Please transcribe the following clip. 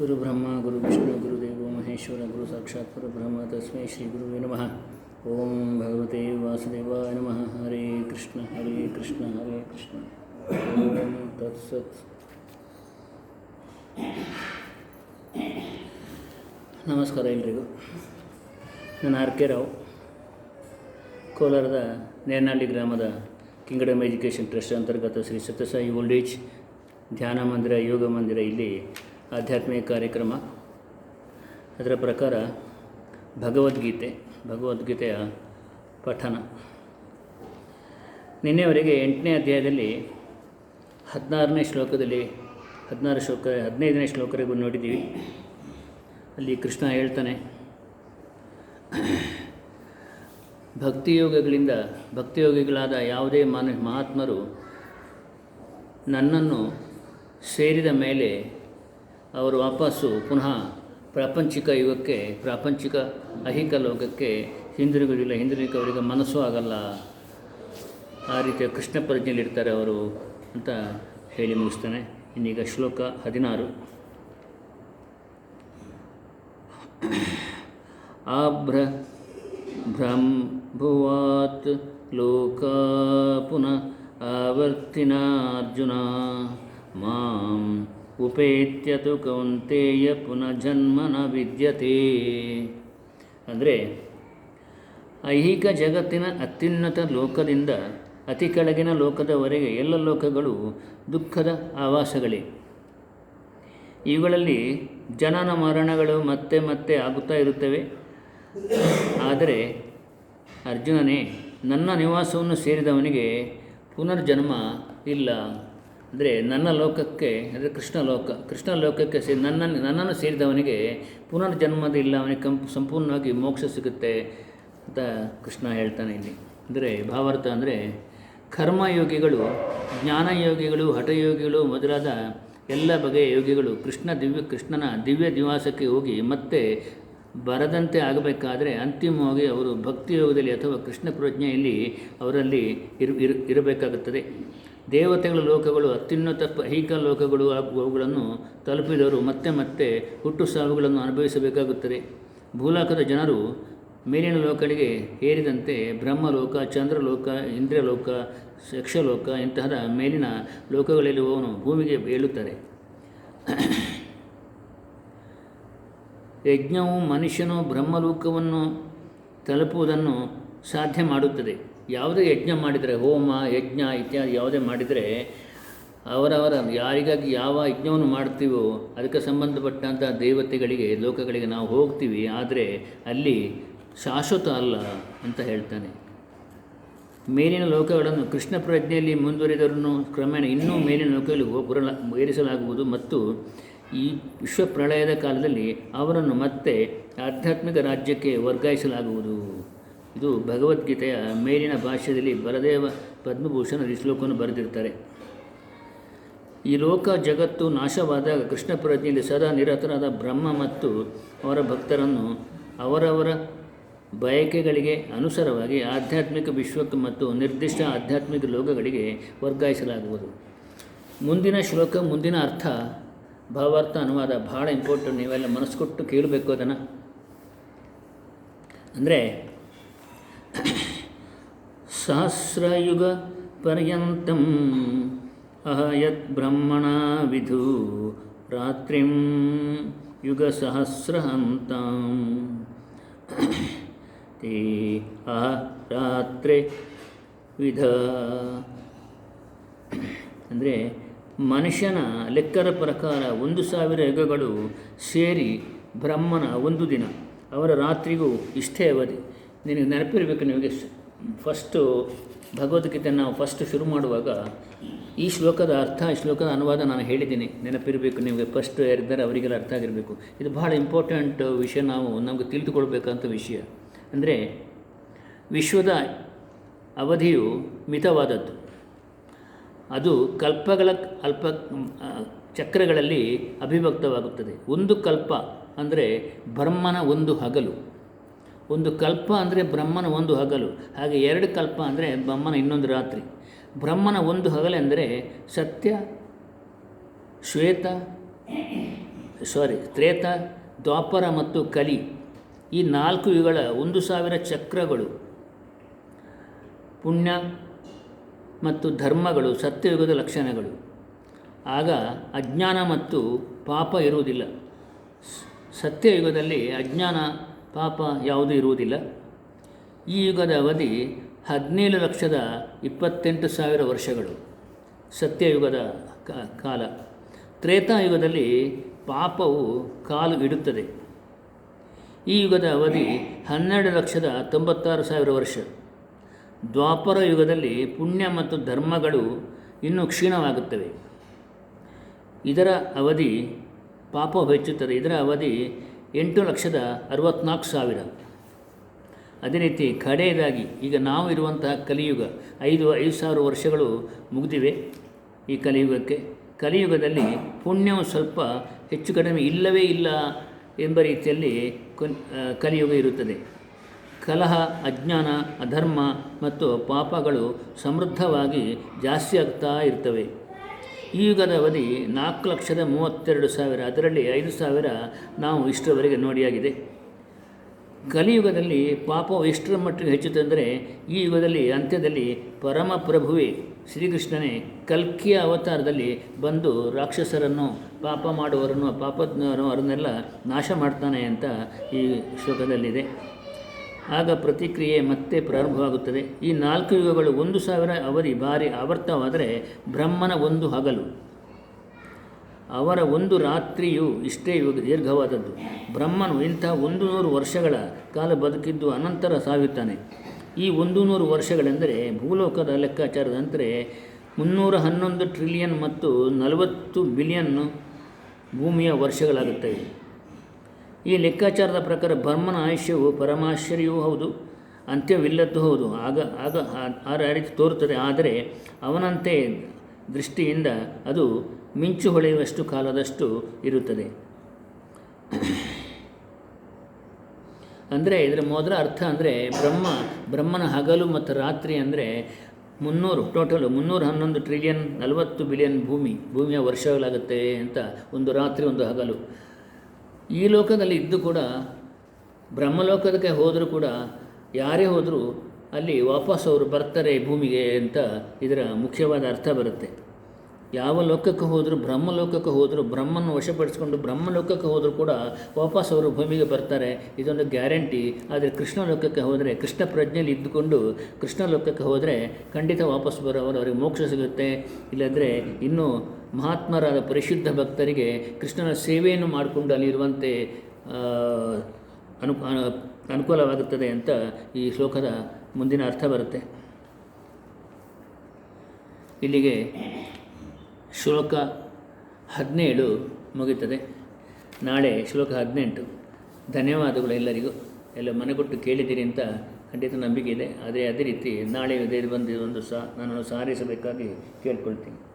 ಗುರು ಬ್ರಹ್ಮ ಗುರು ವಿಷ್ಣು ಗುರುದೇವೋ ಮಹೇಶ್ವರ ಗುರು ಸಾಕ್ಷಾತ್ ಪರಬ್ರಹ್ಮ ತಸ್ಮೈ ಶ್ರೀ ಗುರುವೇ ನಮಃ ಓಂ ಭಗವತೆ ವಾಸುದೇವಾಯ ನಮಃ ಹರೇ ಕೃಷ್ಣ ಹರೇ ಕೃಷ್ಣ ಹರೇ ಕೃಷ್ಣ ತತ್ಸತ್ ನಮಸ್ಕಾರ ಎಲ್ರಿಗೂ. ನಾನು ಆರ್ ಕೆ ರಾವ್. ಕೋಲಾರದ ನೇರ್ನಹಳ್ಳಿ ಗ್ರಾಮದ ಕಿಂಗ್ಡಮ್ ಎಜುಕೇಷನ್ ಟ್ರಸ್ಟ್ ಅಂತರ್ಗತ ಶ್ರೀ ಸತ್ಯಸಾಯಿ ಓಲ್ಡ್ ಏಜ್ ಧ್ಯಾನ ಮಂದಿರ, ಯೋಗ ಮಂದಿರ ಇಲ್ಲಿ ಆಧ್ಯಾತ್ಮಿಕ ಕಾರ್ಯಕ್ರಮ. ಅದರ ಪ್ರಕಾರ ಭಗವದ್ಗೀತೆ, ಭಗವದ್ಗೀತೆಯ ಪಠನ. ನಿನ್ನೆವರೆಗೆ ಎಂಟನೇ ಅಧ್ಯಾಯದಲ್ಲಿ ಹದಿನಾರನೇ ಶ್ಲೋಕದಲ್ಲಿ, ಹದಿನಾರು ಶ್ಲೋಕ, ಹದಿನೈದನೇ ಶ್ಲೋಕರಿಗೂ ನೋಡಿದ್ದೀವಿ. ಅಲ್ಲಿ ಕೃಷ್ಣ ಹೇಳ್ತಾನೆ, ಭಕ್ತಿಯೋಗಗಳಿಂದ, ಭಕ್ತಿಯೋಗಿಗಳಾದ ಯಾವುದೇ ಮಾನ ಮಹಾತ್ಮರು ನನ್ನನ್ನು ಸೇರಿದ ಮೇಲೆ ಅವರು ವಾಪಸ್ಸು ಪುನಃ ಪ್ರಾಪಂಚಿಕ ಯುಗಕ್ಕೆ, ಪ್ರಾಪಂಚಿಕ ಅಹಿಕ ಲೋಕಕ್ಕೆ ಹಿಂದಿರುಗುವುದಿಲ್ಲ. ಹಿಂದಿರುಗಿ ಅವರಿಗೆ ಮನಸ್ಸು ಆಗಲ್ಲ. ಆ ರೀತಿಯ ಕೃಷ್ಣ ಪ್ರಜ್ಞೆಯಲ್ಲಿರ್ತಾರೆ ಅವರು ಅಂತ ಹೇಳಿ ಮುಗಿಸ್ತಾನೆ. ಇನ್ನೀಗ ಶ್ಲೋಕ ಹದಿನಾರು. ಆಭ್ರ ಭ್ರಂಭುವಾತ್ ಲೋಕ ಪುನಃ ಆವರ್ತಿನಾರ್ಜುನ ಮಾಂ ಉಪೇತ್ಯತು ಕೌಂತೆಯ ಪುನರ್ಜನ್ಮನ ವಿದ್ಯತೆ. ಅಂದರೆ ಐಹಿಕ ಜಗತ್ತಿನ ಅತ್ಯುನ್ನತ ಲೋಕದಿಂದ ಅತಿ ಕೆಳಗಿನ ಲೋಕದವರೆಗೆ ಎಲ್ಲ ಲೋಕಗಳು ದುಃಖದ ಆವಾಸಗಳೇ. ಇವುಗಳಲ್ಲಿ ಜನನ ಮರಣಗಳು ಮತ್ತೆ ಮತ್ತೆ ಆಗುತ್ತಾ ಇರುತ್ತವೆ. ಆದರೆ ಅರ್ಜುನನೇ, ನನ್ನ ನಿವಾಸವನ್ನು ಸೇರಿದವನಿಗೆ ಪುನರ್ಜನ್ಮ ಇಲ್ಲ. ಅಂದರೆ ನನ್ನ ಲೋಕಕ್ಕೆ, ಅಂದರೆ ಕೃಷ್ಣ ಲೋಕ, ಕೃಷ್ಣ ಲೋಕಕ್ಕೆ ಸೇ ನನ್ನನ್ನು ನನ್ನನ್ನು ಸೇರಿದವನಿಗೆ ಪುನರ್ಜನ್ಮದ ಇಲ್ಲ ಅವನಿಗೆ ಕಂಪ್, ಸಂಪೂರ್ಣವಾಗಿ ಮೋಕ್ಷ ಸಿಗುತ್ತೆ ಅಂತ ಕೃಷ್ಣ ಹೇಳ್ತಾನೆ ಇಲ್ಲಿ. ಅಂದರೆ ಭಾವಾರ್ಥ ಅಂದರೆ ಕರ್ಮಯೋಗಿಗಳು, ಜ್ಞಾನಯೋಗಿಗಳು, ಹಠಯೋಗಿಗಳು ಮೊದಲಾದ ಎಲ್ಲ ಬಗೆಯ ಯೋಗಿಗಳು ಕೃಷ್ಣ ದಿವ್ಯ, ಕೃಷ್ಣನ ದಿವ್ಯ ನಿವಾಸಕ್ಕೆ ಹೋಗಿ ಮತ್ತೆ ಬರದಂತೆ ಆಗಬೇಕಾದರೆ ಅಂತಿಮವಾಗಿ ಅವರು ಭಕ್ತಿಯೋಗದಲ್ಲಿ ಅಥವಾ ಕೃಷ್ಣ ಪ್ರಜ್ಞೆಯಲ್ಲಿ ಅವರಲ್ಲಿ ಇರು ಇರು, ಇರಬೇಕಾಗುತ್ತದೆ. ದೇವತೆಗಳ ಲೋಕಗಳು, ಅತ್ಯುನ್ನತ ಐಹಿಕ ಲೋಕಗಳು ಅವುಗಳನ್ನು ತಲುಪಿದವರು ಮತ್ತೆ ಮತ್ತೆ ಹುಟ್ಟು ಸಾವುಗಳನ್ನು ಅನುಭವಿಸಬೇಕಾಗುತ್ತದೆ. ಭೂಲೋಕದ ಜನರು ಮೇಲಿನ ಲೋಕಗಳಿಗೆ ಏರಿದಂತೆ ಬ್ರಹ್ಮಲೋಕ, ಚಂದ್ರಲೋಕ, ಇಂದ್ರಲೋಕ, ಯಕ್ಷಲೋಕ ಇಂತಹದ ಮೇಲಿನ ಲೋಕಗಳಲ್ಲಿರುವವನು ಭೂಮಿಗೆ ಏಳುತ್ತಾರೆ. ಯಜ್ಞವು ಮನುಷ್ಯನು ಬ್ರಹ್ಮಲೋಕವನ್ನು ತಲುಪುವುದನ್ನು ಸಾಧ್ಯ ಮಾಡುತ್ತದೆ. ಯಾವುದೇ ಯಜ್ಞ ಮಾಡಿದರೆ, ಹೋಮ, ಯಜ್ಞ ಇತ್ಯಾದಿ ಯಾವುದೇ ಮಾಡಿದರೆ, ಅವರವರ ಯಾರಿಗಾಗಿ ಯಾವ ಯಜ್ಞವನ್ನು ಮಾಡ್ತೀವೋ ಅದಕ್ಕೆ ಸಂಬಂಧಪಟ್ಟಂಥ ದೇವತೆಗಳಿಗೆ, ಲೋಕಗಳಿಗೆ ನಾವು ಹೋಗ್ತೀವಿ, ಆದರೆ ಅಲ್ಲಿ ಶಾಶ್ವತ ಅಲ್ಲ ಅಂತ ಹೇಳ್ತಾನೆ. ಮೇಲಿನ ಲೋಕಗಳನ್ನು ಕೃಷ್ಣ ಪ್ರಜ್ಞೆಯಲ್ಲಿ ಮುಂದುವರಿದರನ್ನು ಕ್ರಮೇಣ ಇನ್ನೂ ಮೇಲಿನ ಲೋಕಗಳಲ್ಲಿ ಬರಲ ಏರಿಸಲಾಗುವುದು ಮತ್ತು ಈ ವಿಶ್ವ ಪ್ರಳಯದ ಕಾಲದಲ್ಲಿ ಅವರನ್ನು ಮತ್ತೆ ಆಧ್ಯಾತ್ಮಿಕ ರಾಜ್ಯಕ್ಕೆ ವರ್ಗಾಯಿಸಲಾಗುವುದು. ಇದು ಭಗವದ್ಗೀತೆಯ ಮೇಲಿನ ಭಾಷ್ಯದಲ್ಲಿ ಬಲದೇವ ಪದ್ಮಭೂಷಣ ಈ ಶ್ಲೋಕವನ್ನು ಬರೆದಿರ್ತಾರೆ. ಈ ಲೋಕ ಜಗತ್ತು ನಾಶವಾದಾಗ ಕೃಷ್ಣ ಪ್ರಜ್ಞೆಯಲ್ಲಿ ಸದಾ ನಿರತರಾದ ಬ್ರಹ್ಮ ಮತ್ತು ಅವರ ಭಕ್ತರನ್ನು ಅವರವರ ಬಯಕೆಗಳಿಗೆ ಅನುಸಾರವಾಗಿ ಆಧ್ಯಾತ್ಮಿಕ ವಿಶ್ವಕ್ಕೆ ಮತ್ತು ನಿರ್ದಿಷ್ಟ ಆಧ್ಯಾತ್ಮಿಕ ಲೋಕಗಳಿಗೆ ವರ್ಗಾಯಿಸಲಾಗುವುದು. ಮುಂದಿನ ಶ್ಲೋಕ, ಮುಂದಿನ ಅರ್ಥ, ಭಾವಾರ್ಥ ಅನುವಾದ ಭಾಳ ಇಂಪಾರ್ಟೆಂಟ್ ನೀವೆಲ್ಲ ಮನಸ್ಸು ಕೊಟ್ಟು ಕೇಳಬೇಕು ಅದನ್ನು. ಅಂದರೆ ಸಹಸ್ರಯುಗ ಪರ್ಯಂತಂ ಅಹಯತ್ ಬ್ರಹ್ಮಣ ವಿಧು ರಾತ್ರಿಂ ಯುಗ ಸಹಸ್ರ ತೇ ಅಹ ರಾತ್ರಿ ವಿಧ. ಅಂದರೆ ಮನುಷ್ಯನ ಲೆಕ್ಕದ ಪ್ರಕಾರ ಒಂದು ಸಾವಿರ ಯುಗಗಳು ಸೇರಿ ಬ್ರಹ್ಮನ ಒಂದು ದಿನ. ಅವರ ರಾತ್ರಿಗೂ ಇಷ್ಟೇ ಅವಧಿ. ನಿನಗೆ ನೆನಪಿರಬೇಕು ನಿಮಗೆ ಫಸ್ಟು ಭಗವದ್ಗೀತೆ ನಾವು ಫಸ್ಟ್ ಶುರು ಮಾಡುವಾಗ ಈ ಶ್ಲೋಕದ ಅರ್ಥ, ಈ ಶ್ಲೋಕದ ಅನುವಾದ ನಾನು ಹೇಳಿದ್ದೀನಿ. ನೆನಪಿರಬೇಕು ನಿಮಗೆ. ಫಸ್ಟ್ ಯಾರಿದ್ದಾರೆ ಅವರಿಗೆಲ್ಲ ಅರ್ಥ ಆಗಿರಬೇಕು. ಇದು ಬಹಳ ಇಂಪಾರ್ಟೆಂಟ್ ವಿಷಯ ನಾವು ನಮಗೆ ತಿಳಿದುಕೊಳ್ಬೇಕಂತ ವಿಷಯ. ಅಂದರೆ ವಿಶ್ವದ ಅವಧಿಯು ಮಿತವಾದದ್ದು. ಅದು ಕಲ್ಪಗಳ ಅಲ್ಪ, ಚಕ್ರಗಳಲ್ಲಿ ಅಭಿವ್ಯಕ್ತವಾಗುತ್ತದೆ ಒಂದು ಕಲ್ಪ ಅಂದರೆ ಬ್ರಹ್ಮನ ಒಂದು ಹಗಲು. ಒಂದು ಕಲ್ಪ ಅಂದರೆ ಬ್ರಹ್ಮನ ಒಂದು ಹಗಲು, ಹಾಗೆ ಎರಡು ಕಲ್ಪ ಅಂದರೆ ಬ್ರಹ್ಮನ ಇನ್ನೊಂದು ರಾತ್ರಿ. ಬ್ರಹ್ಮನ ಒಂದು ಹಗಲೆಂದರೆ ಸತ್ಯ, ಶ್ವೇತ ಸಾರಿ ತ್ರೇತ, ದ್ವಾಪರ ಮತ್ತು ಕಲಿ. ಈ ನಾಲ್ಕು ಯುಗಗಳ ಒಂದು ಸಾವಿರ ಚಕ್ರಗಳು, ಪುಣ್ಯ ಮತ್ತು ಧರ್ಮಗಳು, ಸತ್ಯಯುಗದ ಲಕ್ಷಣಗಳು. ಆಗ ಅಜ್ಞಾನ ಮತ್ತು ಪಾಪ ಇರುವುದಿಲ್ಲ. ಸತ್ಯಯುಗದಲ್ಲಿ ಅಜ್ಞಾನ ಪಾಪ ಯಾವುದೂ ಇರುವುದಿಲ್ಲ. ಈ ಯುಗದ ಅವಧಿ ಹದಿನೇಳು ಲಕ್ಷದ ಇಪ್ಪತ್ತೆಂಟು ಸಾವಿರ ವರ್ಷಗಳು. ಸತ್ಯಯುಗದ ಕಾಲ. ತ್ರೇತಾಯುಗದಲ್ಲಿ ಪಾಪವು ಕಾಲು ಇಡುತ್ತದೆ. ಈ ಯುಗದ ಅವಧಿ ಹನ್ನೆರಡು ಲಕ್ಷದ ತೊಂಬತ್ತಾರು ಸಾವಿರ ವರ್ಷ. ದ್ವಾಪರ ಯುಗದಲ್ಲಿ ಪುಣ್ಯ ಮತ್ತು ಧರ್ಮಗಳು ಇನ್ನೂ ಕ್ಷೀಣವಾಗುತ್ತವೆ. ಇದರ ಅವಧಿ ಪಾಪ ಹೆಚ್ಚುತ್ತದೆ. ಇದರ ಅವಧಿ ಎಂಟು ಲಕ್ಷದ ಅರವತ್ನಾಲ್ಕು ಸಾವಿರ. ಅದೇ ರೀತಿ ಕಡೆಯದಾಗಿ ಈಗ ನಾವು ಇರುವಂತಹ ಕಲಿಯುಗ ಐದು ಐದು ಸಾವಿರ ವರ್ಷಗಳು ಮುಗಿದಿವೆ ಈ ಕಲಿಯುಗಕ್ಕೆ. ಕಲಿಯುಗದಲ್ಲಿ ಪುಣ್ಯವು ಸ್ವಲ್ಪ ಹೆಚ್ಚು ಕಡಿಮೆ ಇಲ್ಲವೇ ಇಲ್ಲ ಎಂಬ ರೀತಿಯಲ್ಲಿ ಕಲಿಯುಗ ಇರುತ್ತದೆ. ಕಲಹ, ಅಜ್ಞಾನ, ಅಧರ್ಮ ಮತ್ತು ಪಾಪಗಳು ಸಮೃದ್ಧವಾಗಿ ಜಾಸ್ತಿ ಆಗ್ತಾ ಇರ್ತವೆ. ಯುಗದ ಅವಧಿ ನಾಲ್ಕು ಲಕ್ಷದ ಮೂವತ್ತೆರಡು ಸಾವಿರ, ಅದರಲ್ಲಿ ಐದು ಸಾವಿರ ನಾವು ಇಷ್ಟರವರೆಗೆ ನೋಡಿಯಾಗಿದೆ. ಕಲಿಯುಗದಲ್ಲಿ ಪಾಪವು ಎಷ್ಟರ ಮಟ್ಟಿಗೆ ಹೆಚ್ಚುತ್ತಂದರೆ ಈ ಯುಗದಲ್ಲಿ, ಅಂತ್ಯದಲ್ಲಿ ಪರಮ ಪ್ರಭುವೇ ಶ್ರೀಕೃಷ್ಣನೇ ಕಲ್ಕಿಯ ಅವತಾರದಲ್ಲಿ ಬಂದು ರಾಕ್ಷಸರನ್ನು, ಪಾಪ ಮಾಡುವವರನ್ನು, ಪಾಪಜ್ಞರು ಅವರನ್ನೆಲ್ಲ ನಾಶ ಮಾಡ್ತಾನೆ ಅಂತ ಈ ಶ್ಲೋಕದಲ್ಲಿದೆ. ಆಗ ಪ್ರತಿಕ್ರಿಯೆ ಮತ್ತೆ ಪ್ರಾರಂಭವಾಗುತ್ತದೆ. ಈ ನಾಲ್ಕು ಯುಗಗಳು ಒಂದು ಸಾವಿರ ಅವಧಿ ಬಾರಿ ಆವರ್ತವಾದರೆ ಬ್ರಹ್ಮನ ಒಂದು ಹಗಲು. ಅವರ ಒಂದು ರಾತ್ರಿಯು ಇಷ್ಟೇ ಯುಗ, ದೀರ್ಘವಾದದ್ದು. ಬ್ರಹ್ಮನು ಇಂಥ ಒಂದು ನೂರು ವರ್ಷಗಳ ಕಾಲ ಬದುಕಿದ್ದು ಅನಂತರ ಸಾಯುತ್ತಾನೆ. ಈ ಒಂದು ನೂರು ವರ್ಷಗಳೆಂದರೆ ಭೂಲೋಕದ ಲೆಕ್ಕಾಚಾರದಂತೆ ಮುನ್ನೂರ ಹನ್ನೊಂದು ಟ್ರಿಲಿಯನ್ ಮತ್ತು ನಲವತ್ತು ಬಿಲಿಯನ್ ಭೂಮಿಯ ವರ್ಷಗಳಾಗುತ್ತವೆ. ಈ ಲೆಕ್ಕಾಚಾರದ ಪ್ರಕಾರ ಬ್ರಹ್ಮನ ಆಯುಷ್ಯವು ಪರಮಾಶ್ಚರ್ಯವೂ ಹೌದು, ಅಂತ್ಯವಿಲ್ಲದ್ದು ಹೌದು. ಆಗ ಆಗ ಆ- ರೀತಿ ತೋರುತ್ತದೆ. ಆದರೆ ಅವನಂತೆ ದೃಷ್ಟಿಯಿಂದ ಅದು ಮಿಂಚು ಹೊಳೆಯುವಷ್ಟು ಕಾಲದಷ್ಟು ಇರುತ್ತದೆ. ಅಂದರೆ ಇದರ ಮೊದಲ ಅರ್ಥ ಅಂದರೆ ಬ್ರಹ್ಮ, ಬ್ರಹ್ಮನ ಹಗಲು ಮತ್ತು ರಾತ್ರಿ ಅಂದರೆ ಮುನ್ನೂರು, ಟೋಟಲು ಮುನ್ನೂರ ಹನ್ನೊಂದು ಟ್ರಿಲಿಯನ್ ನಲವತ್ತು ಬಿಲಿಯನ್ ಭೂಮಿ, ಭೂಮಿಯ ವರ್ಷಗಳಾಗುತ್ತೆ ಅಂತ ಒಂದು ರಾತ್ರಿ ಒಂದು ಹಗಲು. ಈ ಲೋಕದಲ್ಲಿ ಇದ್ದು ಕೂಡ ಬ್ರಹ್ಮಲೋಕದಕ್ಕೆ ಹೋದರೂ ಕೂಡ, ಯಾರೇ ಹೋದರೂ ಅಲ್ಲಿ ವಾಪಸ್ ಅವರು ಬರ್ತಾರೆ ಭೂಮಿಗೆ ಅಂತ ಇದರ ಮುಖ್ಯವಾದ ಅರ್ಥ ಬರುತ್ತೆ. ಯಾವ ಲೋಕಕ್ಕೆ ಹೋದರೂ, ಬ್ರಹ್ಮಲೋಕಕ್ಕೆ ಹೋದರೂ ಬ್ರಹ್ಮನ ವಶಪಡಿಸಿಕೊಂಡು ಬ್ರಹ್ಮಲೋಕಕ್ಕೆ ಹೋದರೂ ಕೂಡ ವಾಪಸ್ ಅವರು ಭೂಮಿಗೆ ಬರ್ತಾರೆ. ಇದೊಂದು ಗ್ಯಾರಂಟಿ. ಆದರೆ ಕೃಷ್ಣ ಲೋಕಕ್ಕೆ ಹೋದರೆ, ಕೃಷ್ಣ ಪ್ರಜ್ಞೆಯಲ್ಲಿ ಇದ್ದುಕೊಂಡು ಕೃಷ್ಣ ಲೋಕಕ್ಕೆ ಹೋದರೆ ಖಂಡಿತ ವಾಪಸ್ ಬರೋವರು ಅವರಿಗೆ ಮೋಕ್ಷ ಸಿಗುತ್ತೆ. ಇಲ್ಲದ್ರೆ ಇನ್ನೂ ಮಹಾತ್ಮರಾದ ಪರಿಶುದ್ಧ ಭಕ್ತರಿಗೆ ಕೃಷ್ಣನ ಸೇವೆಯನ್ನು ಮಾಡಿಕೊಂಡು ಅಲ್ಲಿರುವಂತೆ ಅನು ಅನು- ಅನುಕೂಲವಾಗುತ್ತದೆ ಅಂತ ಈ ಶ್ಲೋಕದ ಮುಂದಿನ ಅರ್ಥ ಬರುತ್ತೆ. ಇಲ್ಲಿಗೆ ಶ್ಲೋಕ ಹದಿನೇಳು ಮುಗೀತದೆ ನಾಳೆ ಶ್ಲೋಕ ಹದಿನೆಂಟು. ಧನ್ಯವಾದಗಳು ಎಲ್ಲರಿಗೂ. ಎಲ್ಲ ಮನೆಗೊಟ್ಟು ಕೇಳಿದ್ದೀರಿ ಅಂತ ಖಂಡಿತ ನಂಬಿಕೆ ಇದೆ. ಅದೇ ಅದೇ ರೀತಿ ನಾಳೆ ಇದೇ ಬಂದು ಒಂದು ಸಹ ನಾನು ಸಾರಿಸಬೇಕಾಗಿ ಕೇಳ್ಕೊಳ್ತೀನಿ.